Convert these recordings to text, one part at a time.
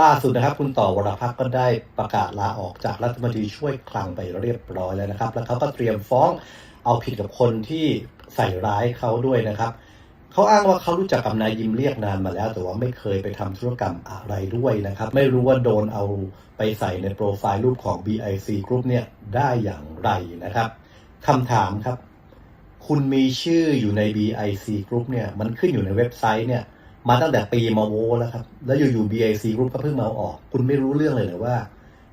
ล่าสุดนะครับ คุณต่อวรพักษ์ก็ได้ประกาศลาออกจากรัฐมนตรีช่วยคลังไปเรียบร้อยแล้วนะครับ แล้วเขาก็เตรียมฟ้องเอาผิดกับคนที่ใส่ร้ายเขาด้วยนะครับเขาอ้างว่าเขารู้จักกับนายยิมเรียกนานมาแล้ว แต่ว่าไม่เคยไปทำธุรกรรมอะไรด้วยนะครับ ไม่รู้ว่าโดนเอาไปใส่ในโปรไฟล์รูปของ BIC Group เนี่ยได้อย่างไรนะครับคำถามครับ คุณมีชื่ออยู่ใน BIC Group เนี่ยมันขึ้นอยู่ในเว็บไซต์เนี่ย มาตั้งแต่ปีมาโวแล้วครับ แล้วอยู่ๆ BIC Group ก็เพิ่งมาออก คุณไม่รู้เรื่องเลยเหรือว่า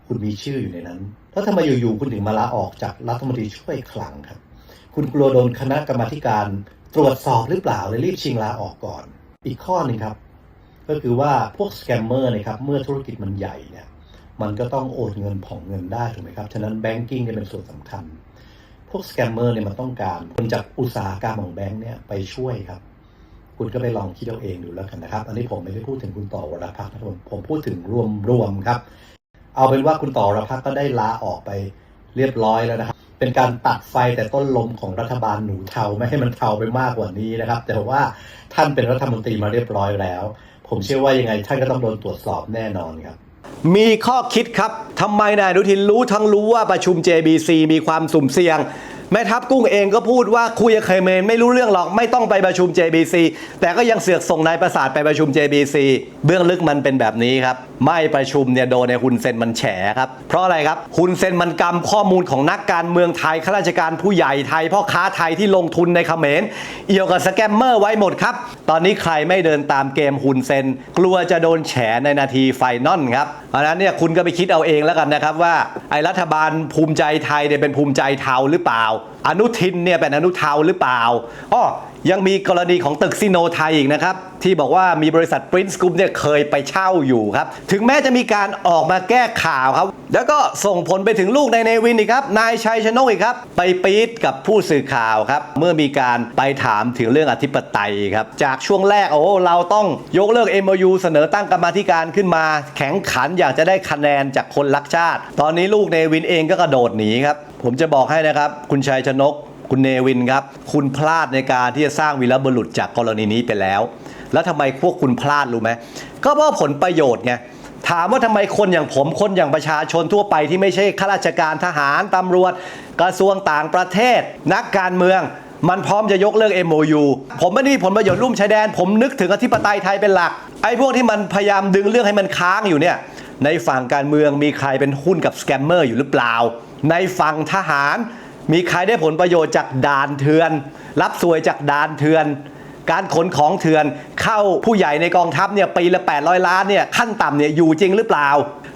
คุณมีชื่ออยู่ในนั้น แล้วทำไมอยู่ๆ คุณถึงมาลาออกจากรัฐมนตรีช่วยคลังครับ คุณกลัวโดนคณะกรรมาการตรวจสอบหรือเปล่าเลยรีบชิงลาออกก่อน อีกข้อหนึ่งครับ ก็คือว่าพวกสแกมเมอร์นะครับ เมื่อธุรกิจมันใหญ่เนี่ยมันก็ต้องโอนเงินผ่องเงินได้ถูกไหมครับ ฉะนั้นแบงกิ้งเนี่ยเป็นส่วนสำคัญ พวกสแกมเมอร์เนี่ยมันต้องการคนจากอุตสาหกรรมของแบงก์เนี่ยไปช่วยครับ คุณก็ไปลองคิดเอาเองดูแล้วกันนะครับ อันนี้ผมไม่ได้พูดถึงคุณต่อวรพักนะผมผมพูดถึงรวมรวมๆครับ เอาเป็นว่าคุณต่อวรพักก็ได้ลาออกไปเรียบร้อยแล้วนะครับ เป็นการตัดไฟแต่ต้นลมของรัฐบาลหนูเทาไม่ให้มันเทาไปมากกว่านี้นะครับ แต่ว่าท่านเป็นรัฐมนตรีมาเรียบร้อยแล้ว ผมเชื่อว่ายังไงท่านก็ต้องโดนตรวจสอบแน่นอนครับมีข้อคิดครับทำไมนายอนุทินรู้ทั้งรู้ว่าประชุม JBC มีความสุ่มเสี่ยง แม่ทัพกุ้งเองก็พูดว่าคุยกับเคเมนไม่รู้เรื่องหรอกไม่ต้องไปประชุม JBC แต่ก็ยังเสือกส่งนายประสาทไปประชุม JBC เบื้องลึกมันเป็นแบบนี้ครับไม่ประชุมเนี่ยโดนในฮุนเซนมันแฉครับเพราะอะไรครับฮุนเซนมันกำข้อมูลของนักการเมืองไทยข้าราชการผู้ใหญ่ไทยพ่อค้าไทยที่ลงทุนในเขมรเอี่ยวกับสแกมเมอร์ไว้หมดครับตอนนี้ใครไม่เดินตามเกมฮุนเซนกลัวจะโดนแฉในนาทีไฟนอลครับเพราะฉะนั้นเนี่ยคุณก็ไปคิดเอาเองแล้วกันนะครับว่าไอ้รัฐบาลภูมิใจไทยเนี่ยเป็นภูมิใจเทาหรือเปล่าอนุทินเนี่ยเป็นอนุเทาหรือเปล่าอ้อ ยังมีกรณีของตึกซิโนไทยอีกนะครับ ที่บอกว่ามีบริษัท Prince Group เนี่ยเคยไปเช่าอยู่ครับ ถึงแม้จะมีการออกมาแก้ข่าวครับ แล้วก็ส่งผลไปถึงลูกในเนวินอีกครับ นายชัยชนกอีกครับ ไปปี๊ดกับผู้สื่อข่าวครับ เมื่อมีการไปถามถึงเรื่องอธิปไตยครับ จากช่วงแรกโอ้เราต้องยกเลิก MOU เสนอตั้งกรรมาธิการขึ้นมา แข็งขันอยากจะได้คะแนนจากคนรักชาติ ตอนนี้ลูกเนวินเองก็กระโดดหนีครับผมจะบอกให้นะครับคุณชัยชนก คุณเนวินครับ คุณพลาดในการที่จะสร้างวีรบุรุษจากกรณีนี้ไปแล้ว แล้วทำไมพวกคุณพลาดรู้ไหมก็เพราะผลประโยชน์ไงถามว่าทำไมคนอย่างผมคนอย่างประชาชนทั่วไปที่ไม่ใช่ข้าราชการทหารตำรวจ กระทรวงต่างประเทศ นักการเมือง มันพร้อมจะยกเลิก MOU ผมไม่ได้มีผลประโยชน์ร่วมชายแดน ผมนึกถึงอธิปไตยไทยเป็นหลัก ไอ้พวกที่มันพยายามดึงเรื่องให้มันค้างอยู่เนี่ยในฝั่งการเมืองมีใครเป็นหุ้นกับสแกมเมอร์อยู่หรือเปล่า ในฝั่งทหาร มีใครได้ผลประโยชน์จากด่านเถื่อน รับสวยจากด่านเถื่อน การขนของเถื่อน เข้าผู้ใหญ่ในกองทัพเนี่ยปีละ 800 ล้านเนี่ยขั้นต่ำเนี่ยอยู่จริงหรือเปล่า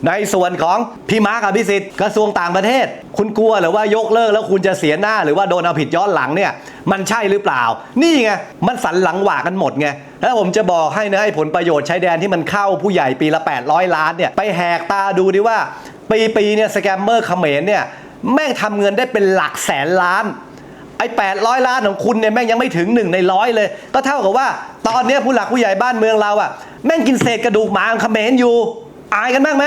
ในส่วนของพี่มาร์คอภิสิทธิ์กระทรวงต่างประเทศ คุณกลัวหรือว่ายกเลิกแล้วคุณจะเสียหน้าหรือว่าโดนเอาผิดย้อนหลังเนี่ยมันใช่หรือเปล่า นี่ไงมันสันหลังหว่ากันหมดไงแล้วผมจะบอกให้นะไอ้ผลประโยชน์ชายแดนที่มันเข้าผู้ใหญ่ปีละ 800 ล้านเนี่ยไปแหกตาดูดิว่าปีปีเนี่ยสแกมเมอร์เขมรเนี่ย แม่งทำเงินได้เป็นหลักแสนล้านไอ้800ล้านของคุณเนี่ยแม่งยังไม่ถึงหนึ่งในร้อยเลย ก็เท่ากับว่า ตอนนี้ผู้หลักผู้ใหญ่บ้านเมืองเราอะแม่งกินเศษกระดูกหมาของเขมรอยู่ อายกันบ้างไหม